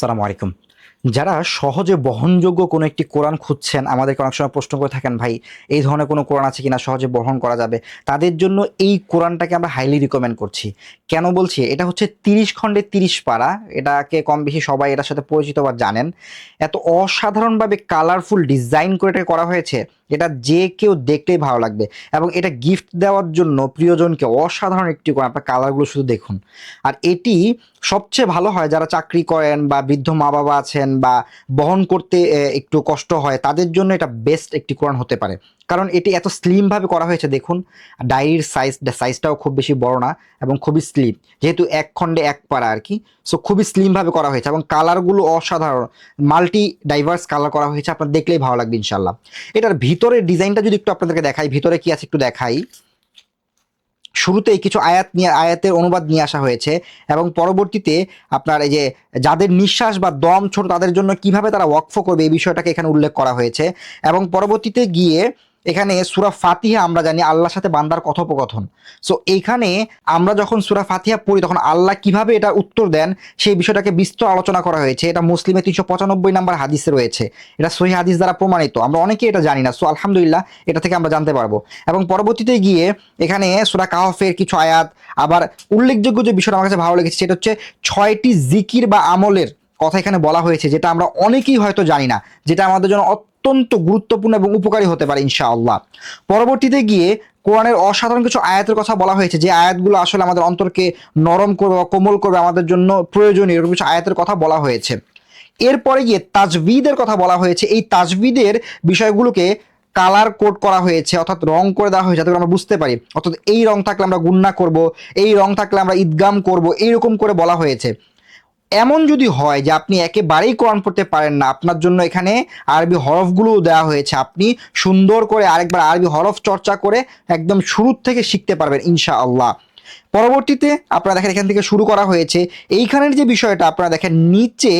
সালামু আলাইকুম। যারা সহজে বহনযোগ্য কোনো একটি কোরআন খুঁজছেন, আমাদেরকে অনেক সময় প্রশ্ন করে থাকেন, ভাই, এই ধরনের কোনো কোরআন আছে কিনা? সহজে বহন করা যাবে? তাদের জন্য এই কোরআনটাকে আমরা হাইলি রিকমেন্ড করছি। কেন বলছি? এটা হচ্ছে তিরিশ খণ্ডে তিরিশ পারা। এটাকে কম বেশি সবাই এটার সাথে পরিচিত বা জানেন। এত অসাধারণভাবে কালারফুল ডিজাইন করে এটা করা হয়েছে। এটা যে কেউ দেখলেই ভালো লাগবে। এবং এটা গিফট দেওয়ার জন্য প্রিয়জনকে অসাধারণ একটি কোরআন আপনার কালারগুলো শুধু দেখুন। আর এটি সবচেয়ে ভালো হয় যারা চাকরি করেন বা বৃদ্ধ মা বাবা আছেন বা বহন করতে একটু কষ্ট হয়, তাদের জন্য এটা বেস্ট একটি কোরআন হতে পারে। কারণ এটি এত স্লিমভাবে করা হয়েছে, দেখুন। ডায়েরির সাইজ সাইজটাও খুব বেশি বড় না, এবং খুবই স্লিম যেহেতু এক খণ্ডে এক পারা আর কি সো খুবই স্লিমভাবে করা হয়েছে, এবং কালারগুলো অসাধারণ। মাল্টি ডাইভার্স কালার করা হয়েছে, আপনার দেখলেই ভালো লাগবে ইনশাল্লাহ এটার ভিতরের ডিজাইনটা যদি একটু আপনাদেরকে দেখাই, ভিতরে কি আছে একটু দেখাই। শুরুতেই কিছু আয়াত নিয়ে, আয়াতের অনুবাদ নিয়ে আসা হয়েছে, এবং পরবর্তীতে আপনার এই যে যাদের নিঃশ্বাস বা দম ছোট, তাদের জন্য কীভাবে তারা ওয়াকফ করবে, এই বিষয়টাকে এখানে উল্লেখ করা হয়েছে। এবং পরবর্তীতে গিয়ে এখানে সুরা ফাতিহা আমরা জানি আল্লাহর সাথে বান্দার কথোপকথন। সো এইখানে আমরা যখন সুরা ফাতিহা পড়ি, তখন আল্লাহ কীভাবে এটা উত্তর দেন, সেই বিষয়টাকে বিস্তর আলোচনা করা হয়েছে। এটা মুসলিমে তিনশো পঁচানব্বই নাম্বার হাদিসে রয়েছে। এটা সহি হাদিস দ্বারা প্রমাণিত। আমরা অনেকেই এটা জানি না। সো আলহামদুলিল্লাহ, এটা থেকে আমরা জানতে পারব। এবং পরবর্তীতে গিয়ে এখানে সুরা কাহফের কিছু আয়াত, আবার উল্লেখযোগ্য যে বিষয়টা আমার কাছে ভালো লেগেছে, সেটা হচ্ছে ছয়টি জিকির বা আমলের কথা এখানে বলা হয়েছে, যেটা আমরা অনেকেই হয়তো জানি না, যেটা আমাদের জন্য অত্যন্ত গুরুত্বপূর্ণ এবং উপকারী হতে পারে, ইনশাআল্লাহ। পরবর্তীতে গিয়ে কোরআনের অসাধারণ কিছু আয়াতের কথা বলা হয়েছে, যে আয়াতগুলো আসলে আমাদের অন্তরকে নরম করবে বা কোমল করবে, আমাদের জন্য প্রয়োজনীয় এরকম কিছু আয়াতের কথা বলা হয়েছে। এরপরে গিয়ে তাজবিদের কথা বলা হয়েছে। এই তাজবিদের বিষয়গুলোকে কালার কোড করা হয়েছে, অর্থাৎ রং করে দেওয়া হয়েছে, যাতে আমরা বুঝতে পারি। অর্থাৎ এই রং থাকলে আমরা গুন্না করব, এই রং থাকলে আমরা ঈদগাম করব, এইরকম করে বলা হয়েছে। এমন যদি হয় যে আপনি একেবারেই কোরআন পড়তে পারেন না, আপনার জন্য এখানে আরবি হরফগুলো দেওয়া হয়েছে, আপনি সুন্দর করে আরেকবার আরবি হরফ চর্চা করে একদম শুরুর থেকে শিখতে পারবেন ইনশাআল্লাহ। পরবর্তীতে আপনারা দেখেন এখান থেকে শুরু করা হয়েছে। এইখানের যে বিষয়টা আপনারা দেখেন, নিচে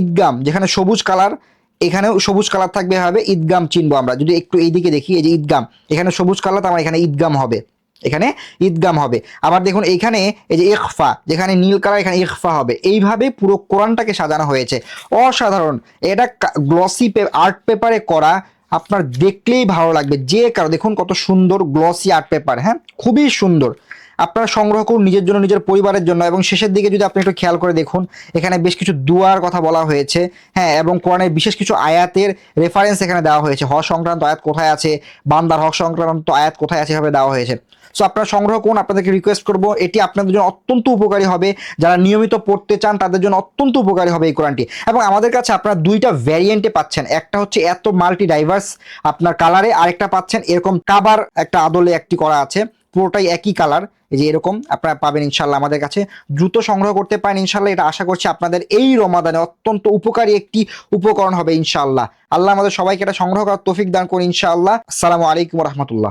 ঈদগাম, যেখানে সবুজ কালার, এখানেও সবুজ কালার থাকবে হবে ঈদগাম চিনবো আমরা। যদি একটু এইদিকে দেখি, এই যে ঈদগাম, এখানে সবুজ কালার তো আমার এখানে ঈদগাম হবে। এখানে ঈদগাম হবে। আবার দেখুন এইখানে এই যে ইকফা যেখানে নীল কালার, এখানে ইখফা হবে। এইভাবে পুরো কোরআনটাকে সাজানো হয়েছে। অসাধারণ। এটা গ্লসি আর্ট পেপারে করা আপনার দেখলেই ভালো লাগবে। যে কারও, দেখুন কত সুন্দর গ্লসি আর্ট পেপার হ্যাঁ? খুবই সুন্দর। আপনারা সংগ্রহ করুন নিজের জন্য, নিজের পরিবারের জন্য। এবং শেষের দিকে যদি আপনি একটু খেয়াল করে দেখুন, এখানে বেশ কিছু দুয়ার কথা বলা হয়েছে। হ্যাঁ এবং কোরআনের বিশেষ কিছু আয়াতের রেফারেন্স এখানে দেওয়া হয়েছে। হক সংক্রান্ত আয়াত কোথায় আছে? বান্দার হক সংক্রান্ত আয়াত কোথায় আছে? এভাবে দেওয়া হয়েছে। সো আপনারা সংগ্রহ করুন, আপনাদেরকে রিকোয়েস্ট করব, এটি আপনাদের জন্য অত্যন্ত উপকারী হবে। যারা নিয়মিত পড়তে চান, তাদের জন্য অত্যন্ত উপকারী হবে এই কোরআনটি। এবং আমাদের কাছে আপনারা দুইটা ভ্যারিয়েন্টে পাচ্ছেন। একটা হচ্ছে এত মাল্টি ডাইভার্স আপনার কালারে আরেকটা পাচ্ছেন। এরকম কাবার একটা আদলে একটি করা আছে। পুরোটাই একই কালার যে এরকম আপনারা পাবেন ইনশাল্লাহ আমাদের কাছে। দ্রুত সংগ্রহ করতে পারেন ইনশাল্লাহ এটা আশা করছি আপনাদের এই রমাদানে অত্যন্ত উপকারী একটি উপকরণ হবে ইনশাল্লাহ আল্লাহ আমাদের সবাইকে এটা সংগ্রহ করার তৌফিক দান করুন ইনশাআল্লাহ। আসসালামু আলাইকুম রহমতুল্লাহ।